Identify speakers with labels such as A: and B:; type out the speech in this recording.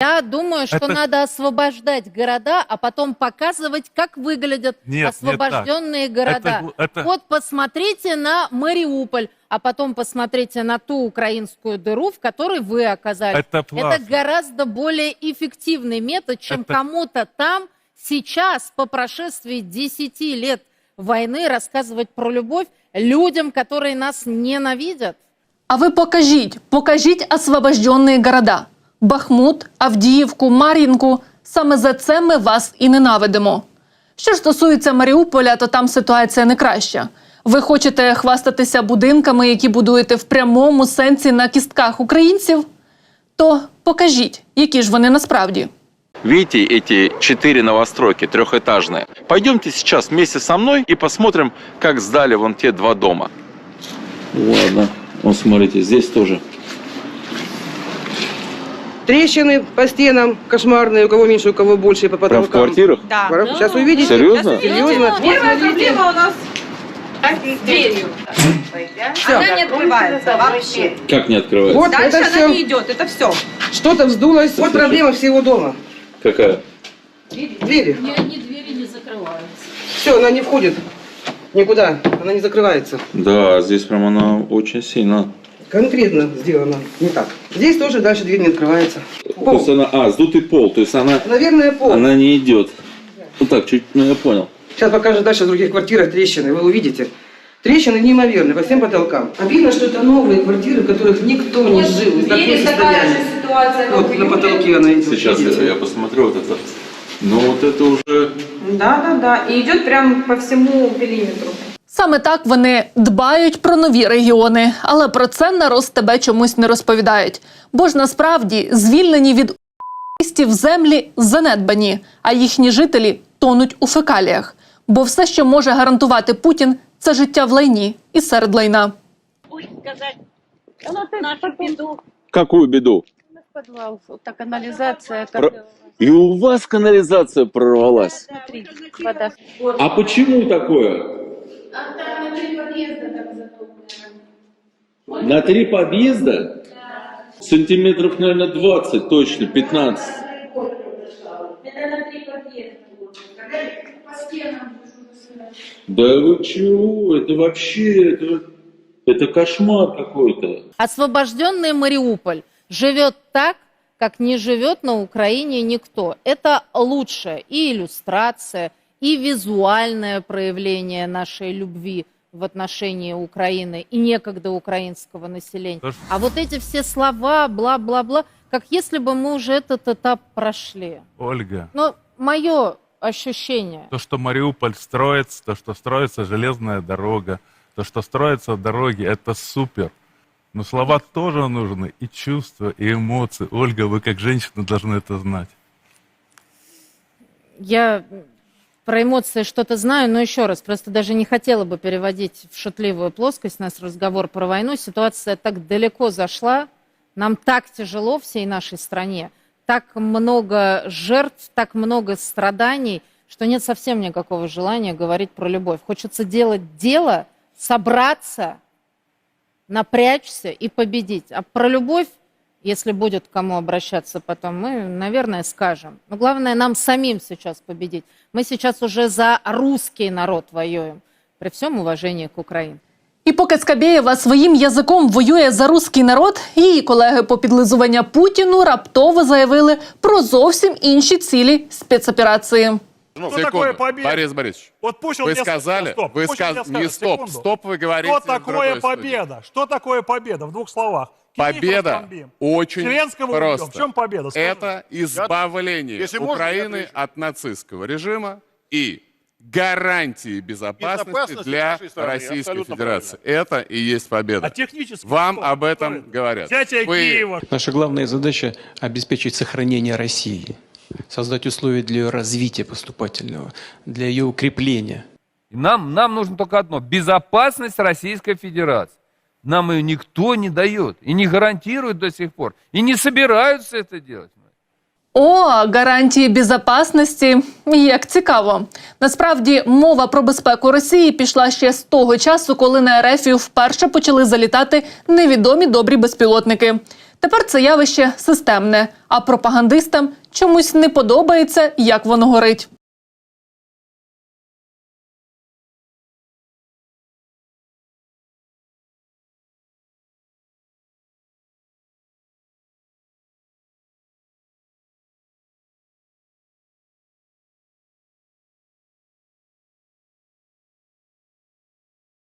A: Я думаю, что
B: Это-
A: надо освобождать города, а потом показывать, как выглядят
B: Нет, не так.
A: освобожденные города.
B: Это гл- это-
A: Вот посмотрите на Мариуполь, а потом посмотрите на ту украинскую дыру, в которой вы оказались.
B: Это классно.
A: гораздо более эффективный метод, чем
B: Это-
A: кому-то там сейчас, по прошествии 10 лет войны, рассказывать про любовь людям, которые нас ненавидят.
C: А ви покажіть, покажіть освобожденні города. Бахмут, Авдіївку, Мар'їнку. Саме за це ми вас і ненавидимо. Що ж стосується Маріуполя, то там ситуація не краща. Ви хочете хвастатися будинками, які будуєте в прямому сенсі на кістках українців? То покажіть, які ж вони насправді.
D: Видите эти четыре новостройки трехэтажные? Пойдемте сейчас вместе со мной и посмотрим, как сдали вон те два дома. Ладно, вот смотрите, здесь тоже.
E: Трещины по стенам кошмарные, у кого меньше, у кого больше по
D: Прям в
E: потолкам.
D: квартирах?
F: Да.
E: Сейчас увидите.
D: Серьезно?
E: Серьезно.
F: Первая проблема у нас с дверью. Она не открывается вообще.
D: Как не открывается?
E: Вот
F: Дальше
E: это
F: она не
E: все.
F: идет, это все.
E: Что-то вздулось. Вот проблема всего дома.
D: Какая?
E: Двери.
A: Ни двери не закрываются.
E: Все, она не входит никуда. Она не закрывается.
D: Да, здесь прям она очень сильно.
E: Конкретно сделано не так. Здесь тоже дальше дверь не открывается.
D: То есть
E: Пол.
D: она, а, сдутый пол, то есть она,
E: Наверное, пол.
D: она не идет. Ну так, чуть, ну я понял.
E: Сейчас покажу дальше в других квартирах трещины. Вы увидите. Трещины неимоверные по всем потолкам. Видно, что это новые квартиры, в которых никто не жил. И такое состояние.
F: ситуация.
E: Вот на потолке она идет.
D: Сейчас
E: видите?
D: я, я посмотрю вот это. Ну вот это уже...
F: Да, да, да. И идет прям по всему периметру.
C: Саме так вони дбають про нові регіони, але про це народ тебе чомусь не розповідають. Бо ж насправді звільнені від у**стів землі занедбані, а їхні жителі тонуть у фекаліях. Бо все, що може гарантувати Путін, це життя в лайні і серед лайна.
G: Сказать нашу беду.
D: Какую беду?
G: Подвал, вот так канализация,
D: Про- И у вас канализация прорвалась.
G: внутри вода.
D: А почему такое? На три подъезда? Сантиметров, наверное, 20 точно, 15. Да вы чего? Это вообще, это, это кошмар какой-то.
A: Освобожденный Мариуполь живет так, как не живет на Украине никто. Это лучшая и иллюстрация, и визуальное проявление нашей любви в отношении Украины и некогда украинского населения.
B: Тоже-
A: А вот эти все слова, бла-бла-бла, как если бы мы уже этот этап прошли.
B: Ольга,
A: Но мое ощущение,
B: то, что Мариуполь строится, то, что строится железная дорога, то, что строятся дороги, это супер. Но слова тоже нужны, и чувства, и эмоции. Ольга, вы как женщина должны это знать.
A: Я про эмоции что-то знаю, но еще раз, просто даже не хотела бы переводить в шутливую плоскость наш разговор про войну. Ситуация так далеко зашла, нам так тяжело всей нашей стране, так много жертв, так много страданий, что нет совсем никакого желания говорить про любовь. Хочется делать дело, собраться, напрячься и победить. А про любовь если будет к кому обращаться потом, мы, наверное, скажем. Но главное нам самим сейчас победить. Мы сейчас уже за русский народ воюем, при всем уважении к Украине.
C: І поки Скабєєва своїм язиком воює за руський народ, її колеги по підлизування Путіну раптово заявили про зовсім інші цілі спецоперації.
H: Ну,
I: Что такое победа?
H: Борис Борисович,
I: Вот Путин
H: вы
I: мне
H: сказали,
I: стоп,
H: вы
I: Путин
H: сказ...
I: мне скажет,
H: не стоп,
I: секунду.
H: стоп, вы говорите
I: Что
H: в другой
I: такое
H: студии.
I: победа? Что такое победа? В двух словах.
H: Победа очень
I: Зеленского убьем.
H: просто.
I: В чем победа? Скажи.
H: Это избавление
I: Если можно,
H: Украины
I: отвечу.
H: от нацистского режима и гарантии безопасности
I: Безопасности
H: для
I: страны,
H: Российской Федерации. Это и есть победа.
I: А технически
H: Вам
I: что?
H: об этом
I: это?
H: говорят.
I: Взятие
H: Вы-
I: Киева.
J: Наша главная задача – обеспечить сохранение России, создать условия для ее развития поступательного, для ее укрепления.
K: Нам, нам нужно только одно – безопасность Российской Федерации. Нам ее никто не дает и не гарантирует до сих пор. И не собираются это делать.
C: О, гарантії безпечності. Як цікаво. Насправді мова про безпеку Росії пішла ще з того часу, коли на Ерефію вперше почали залітати невідомі добрі безпілотники. Тепер це явище системне, а пропагандистам чомусь не подобається, як воно горить.